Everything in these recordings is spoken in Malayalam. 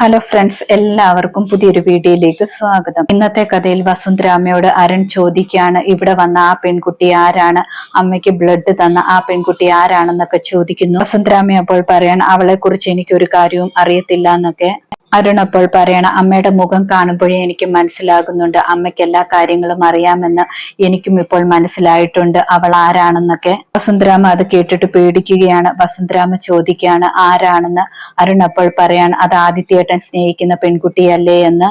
ഹലോ ഫ്രണ്ട്സ് എല്ലാവർക്കും പുതിയൊരു വീഡിയോയിലേക്ക് സ്വാഗതം. ഇന്നത്തെ കഥയിൽ വസുന്ധരാമയോട് അരൺ ചോദിക്കുകയാണ് ഇവിടെ വന്ന ആ പെൺകുട്ടി ആരാണ്? അമ്മയ്ക്ക് ബ്ലഡ് തന്ന ആ പെൺകുട്ടി ആരാണെന്നൊക്കെ ചോദിക്കുന്നു. വസുന്ധരാമ അപ്പോൾ പറയാൻ അവളെ കുറിച്ച് എനിക്കൊരു കാര്യവും അറിയത്തില്ല എന്നൊക്കെ. അരുൺ അപ്പോൾ പറയണം അമ്മയുടെ മുഖം കാണുമ്പോഴേ എനിക്ക് മനസ്സിലാകുന്നുണ്ട്. അമ്മയ്ക്ക് എല്ലാ കാര്യങ്ങളും അറിയാമെന്ന് എനിക്കും ഇപ്പോൾ മനസ്സിലായിട്ടുണ്ട്. അവൾ ആരാണെന്നൊക്കെ. വസുന്ധരാമ അത് കേട്ടിട്ട് പേടിക്കുകയാണ്. വസുന്ധരാമ ചോദിക്കുകയാണ് ആരാണെന്ന്? അരുൺ അപ്പോൾ പറയാണ് അത് ആദിത്യേട്ടൻ സ്നേഹിക്കുന്ന പെൺകുട്ടിയല്ലേ? എന്ന്.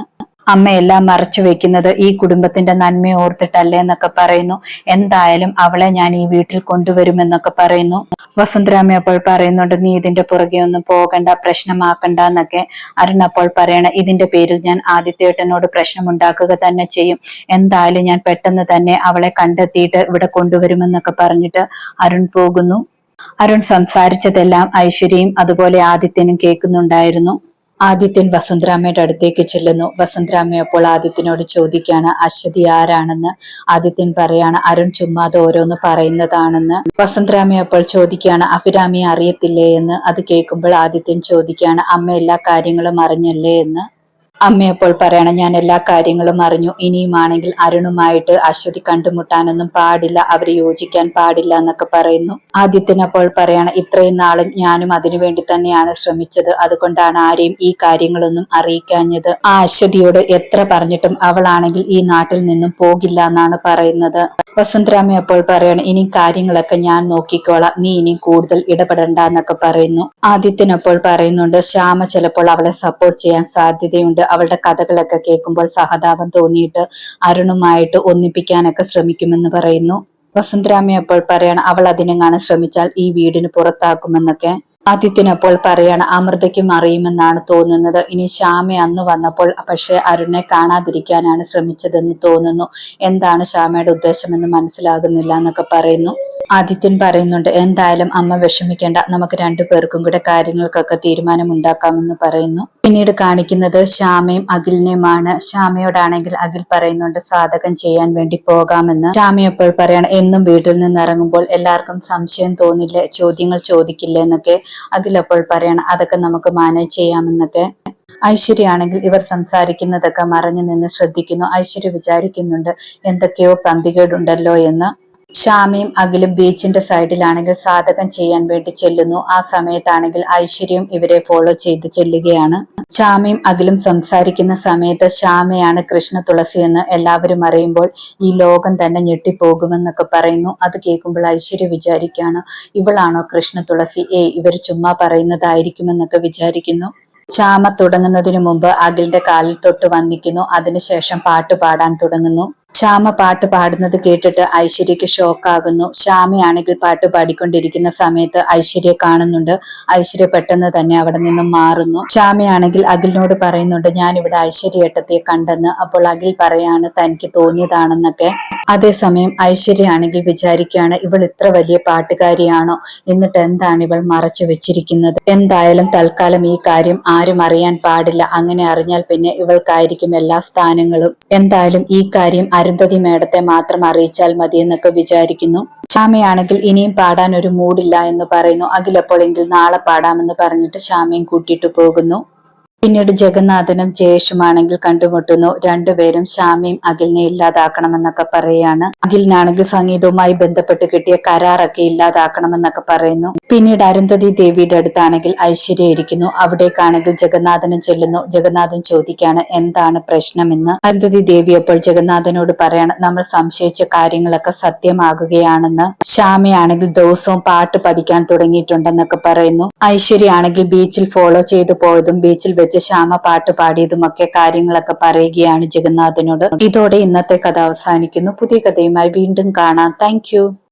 അമ്മയെല്ലാം മറച്ചു വെക്കുന്നത് ഈ കുടുംബത്തിന്റെ നന്മ ഓർത്തിട്ടല്ലേ എന്നൊക്കെ പറയുന്നു. എന്തായാലും അവളെ ഞാൻ ഈ വീട്ടിൽ കൊണ്ടുവരുമെന്നൊക്കെ പറയുന്നു. വസുന്ധരാമ അപ്പോൾ പറയുന്നുണ്ട് നീ ഇതിന്റെ പുറകെ ഒന്നും പോകണ്ട പ്രശ്നമാക്കണ്ട എന്നൊക്കെ അരുൺ അപ്പോൾ പറയണ. ഇതിന്റെ പേരിൽ ഞാൻ ആദിത്യേട്ടനോട് പ്രശ്നമുണ്ടാക്കുക തന്നെ ചെയ്യും. എന്തായാലും ഞാൻ പെട്ടെന്ന് തന്നെ അവളെ കണ്ടെത്തിയിട്ട് ഇവിടെ കൊണ്ടുവരുമെന്നൊക്കെ പറഞ്ഞിട്ട് അരുൺ പോകുന്നു. അരുൺ സംസാരിച്ചതെല്ലാം ഐശ്വര്യയും അതുപോലെ ആദിത്യനും കേൾക്കുന്നുണ്ടായിരുന്നു. ആദിത്യൻ വസുന്ധരാമയുടെ അടുത്തേക്ക് ചെല്ലുന്നു. വസുന്ധരാമ അപ്പോൾ ആദിത്യനോട് ചോദിക്കുകയാണ് അശ്വതി ആരാണെന്ന്? ആദിത്യൻ പറയാണ് അരുൺ ചുമ്മാതെ ഓരോന്ന് പറയുന്നതാണെന്ന്. വസുന്ധരാമ അപ്പോൾ ചോദിക്കുകയാണ് അഭിരാമിയെ അറിയത്തില്ലേ? എന്ന്. അത് കേൾക്കുമ്പോൾ ആദിത്യൻ ചോദിക്കുകയാണ് അമ്മ എല്ലാ കാര്യങ്ങളും അറിഞ്ഞല്ലേ? എന്ന്. അമ്മയപ്പോൾ പറയണം ഞാൻ എല്ലാ കാര്യങ്ങളും അറിഞ്ഞു. ഇനിയുമാണെങ്കിൽ അരുണുമായിട്ട് അശ്വതി കണ്ടുമുട്ടാനൊന്നും പാടില്ല അവർ യോജിക്കാൻ പാടില്ല എന്നൊക്കെ പറയുന്നു. ആദ്യത്തിനപ്പോൾ പറയണം ഇത്രയും നാളും ഞാനും അതിനുവേണ്ടി തന്നെയാണ് ശ്രമിച്ചത്. അതുകൊണ്ടാണ് ആരെയും ഈ കാര്യങ്ങളൊന്നും അറിയിക്കാഞ്ഞത്. ആ അശ്വതിയോട് എത്ര പറഞ്ഞിട്ടും അവളാണെങ്കിൽ ഈ നാട്ടിൽ നിന്നും പോകില്ല എന്നാണ് പറയുന്നത്. വസന്തരാമ അപ്പോൾ പറയണം ഇനി കാര്യങ്ങളൊക്കെ ഞാൻ നോക്കിക്കോളാം. നീ ഇനി കൂടുതൽ ഇടപെടണ്ട എന്നൊക്കെ പറയുന്നു. ആദിത്യനപ്പോൾ പറയുന്നുണ്ട് ശ്യാമ ചിലപ്പോൾ അവളെ സപ്പോർട്ട് ചെയ്യാൻ സാധ്യതയുണ്ട്. അവളുടെ കഥകളൊക്കെ കേൾക്കുമ്പോൾ സഹതാപം തോന്നിയിട്ട് അരുണുമായിട്ട് ഒന്നിപ്പിക്കാനൊക്കെ ശ്രമിക്കുമെന്ന് പറയുന്നു. വസുന്ധരാമ അപ്പോൾ പറയണം അവൾ അതിനെങ്ങാണ് ശ്രമിച്ചാൽ ഈ വീടിന് പുറത്താക്കുമെന്നൊക്കെ. ആദിത്യനപ്പോൾ പറയാണ് അമൃതയ്ക്കും അറിയുമെന്നാണ് തോന്നുന്നത്. ഇനി ശ്യാമ അന്ന് വന്നപ്പോൾ പക്ഷെ അരുണെ കാണാതിരിക്കാനാണ് ശ്രമിച്ചതെന്ന് തോന്നുന്നു. എന്താണ് ശ്യാമയുടെ ഉദ്ദേശമെന്ന് മനസ്സിലാകുന്നില്ല എന്നൊക്കെ പറയുന്നു. ആദിത്യൻ പറയുന്നുണ്ട് എന്തായാലും അമ്മ വിഷമിക്കേണ്ട. നമുക്ക് രണ്ടു പേർക്കും കൂടെ കാര്യങ്ങൾക്കൊക്കെ തീരുമാനം ഉണ്ടാക്കാമെന്ന് പറയുന്നു. പിന്നീട് കാണിക്കുന്നത് ശ്യാമയും അഖിലിനെയുമാണ്. ശ്യാമയോടാണെങ്കിൽ അഖിൽ പറയുന്നുണ്ട് സാധകം ചെയ്യാൻ വേണ്ടി പോകാമെന്ന്. ശ്യാമ അപ്പോൾ പറയണം എന്നും വീട്ടിൽ നിന്ന് ഇറങ്ങുമ്പോൾ എല്ലാവർക്കും സംശയം തോന്നില്ല? ചോദ്യങ്ങൾ ചോദിക്കില്ല? എന്നൊക്കെ അഖിൽ അപ്പോൾ പറയണം അതൊക്കെ നമുക്ക് മാനേജ് ചെയ്യാമെന്നൊക്കെ. ഐശ്വര്യാണെങ്കിൽ ഇവർ സംസാരിക്കുന്നതൊക്കെ മറഞ്ഞു നിന്ന് ശ്രദ്ധിക്കുന്നു. ഐശ്വര്യ വിചാരിക്കുന്നുണ്ട് എന്തൊക്കെയോ പന്തികേടുണ്ടല്ലോ എന്ന്. ശ്യാമയും അഖിലും ബീച്ചിന്റെ സൈഡിലാണെങ്കിൽ സാധകം ചെയ്യാൻ വേണ്ടി ചെല്ലുന്നു. ആ സമയത്താണെങ്കിൽ ഐശ്വര്യം ഇവരെ ഫോളോ ചെയ്ത് ചെല്ലുകയാണ്. ശ്യാമയും അഖിലും സംസാരിക്കുന്ന സമയത്ത് ശ്യാമയാണ് കൃഷ്ണ തുളസി എന്ന് എല്ലാവരും അറിയുമ്പോൾ ഈ ലോകം തന്നെ ഞെട്ടിപ്പോകുമെന്നൊക്കെ പറയുന്നു. അത് കേൾക്കുമ്പോൾ ഐശ്വര്യ വിചാരിക്കുകയാണ് ഇവളാണോ കൃഷ്ണ തുളസി? ഏ ഇവർ ചുമ്മാ പറയുന്നതായിരിക്കുമെന്നൊക്കെ വിചാരിക്കുന്നു. ശ്യാമ തുടങ്ങുന്നതിന് മുമ്പ് അഖിലിന്റെ കാലിൽ തൊട്ട് വന്നിക്കുന്നു അതിനുശേഷം പാട്ട് പാടാൻ തുടങ്ങുന്നു. ശ്യാമ പാട്ട് പാടുന്നത് കേട്ടിട്ട് ഐശ്വര്യക്ക് ഷോക്കാകുന്നു. ശ്യാമയാണെങ്കിൽ പാട്ട് പാടിക്കൊണ്ടിരിക്കുന്ന സമയത്ത് ഐശ്വര്യ കാണുന്നുണ്ട്. ഐശ്വര്യ പെട്ടെന്ന് തന്നെ അവിടെ നിന്നും മാറുന്നു. ശ്യാമയാണെങ്കിൽ അഖിലിനോട് പറയുന്നുണ്ട് ഞാൻ ഇവിടെ ഐശ്വര്യ ഏട്ടത്തെ കണ്ടെന്ന്. അപ്പോൾ അഖിൽ പറയാണ് തനിക്ക് തോന്നിയതാണെന്നൊക്കെ. അതേസമയം ഐശ്വര്യ ആണെങ്കിൽ വിചാരിക്കുകയാണ് ഇവൾ ഇത്ര വലിയ പാട്ടുകാരിയാണോ? എന്നിട്ട് എന്താണ് ഇവൾ മറച്ചു വെച്ചിരിക്കുന്നത്? എന്തായാലും തൽക്കാലം ഈ കാര്യം ആരും അറിയാൻ പാടില്ല. അങ്ങനെ അറിഞ്ഞാൽ പിന്നെ ഇവൾക്കായിരിക്കും എല്ലാ സ്ഥാനങ്ങളും. എന്തായാലും ഈ കാര്യം അരുന്ധതി മേഡത്തെ മാത്രം അറിയിച്ചാൽ മതി എന്നൊക്കെ വിചാരിക്കുന്നു. ശ്യാമയാണെങ്കിൽ ഇനിയും പാടാൻ ഒരു മൂഡില്ല എന്ന് പറയുന്നു. അഖിലപ്പോഴെങ്കിൽ നാളെ പാടാമെന്ന് പറഞ്ഞിട്ട് ശ്യാമയും കൂട്ടിയിട്ട് പോകുന്നു. പിന്നീട് ജഗന്നാഥനും ജയേഷുമാണെങ്കിൽ കണ്ടുമുട്ടുന്നു. രണ്ടുപേരും ശ്യാമയും അഖിലിനെ ഇല്ലാതാക്കണമെന്നൊക്കെ പറയുകയാണ്. അഖിലിനാണെങ്കിൽ സംഗീതവുമായി ബന്ധപ്പെട്ട് കിട്ടിയ കരാറൊക്കെ ഇല്ലാതാക്കണമെന്നൊക്കെ പറയുന്നു. പിന്നീട് അരുന്ധതി ദേവിയുടെ അടുത്താണെങ്കിൽ ഐശ്വര്യ ഇരിക്കുന്നു. അവിടേക്കാണെങ്കിൽ ജഗന്നാഥനും ചെല്ലുന്നു. ജഗന്നാഥൻ ചോദിക്കാണ് എന്താണ് പ്രശ്നമെന്ന്? അരുന്ധതി ദേവി അപ്പോൾ ജഗന്നാഥനോട് പറയാണ് നമ്മൾ സംശയിച്ച കാര്യങ്ങളൊക്കെ സത്യമാകുകയാണെന്ന്. ശ്യാമയാണെങ്കിൽ ദിവസവും പാട്ട് പഠിക്കാൻ തുടങ്ങിയിട്ടുണ്ടെന്നൊക്കെ പറയുന്നു. ഐശ്വര്യ ആണെങ്കിൽ ബീച്ചിൽ ഫോളോ ചെയ്തു പോയതും ബീച്ചിൽ വെച്ച് ശ്യാമ പാട്ട് പാടിയതുമൊക്കെ കാര്യങ്ങളൊക്കെ പറയുകയാണ് ജഗന്നാഥനോട്. ഇതോടെ ഇന്നത്തെ കഥ അവസാനിക്കുന്നു. പുതിയ കഥയുമായി വീണ്ടും കാണാം. താങ്ക്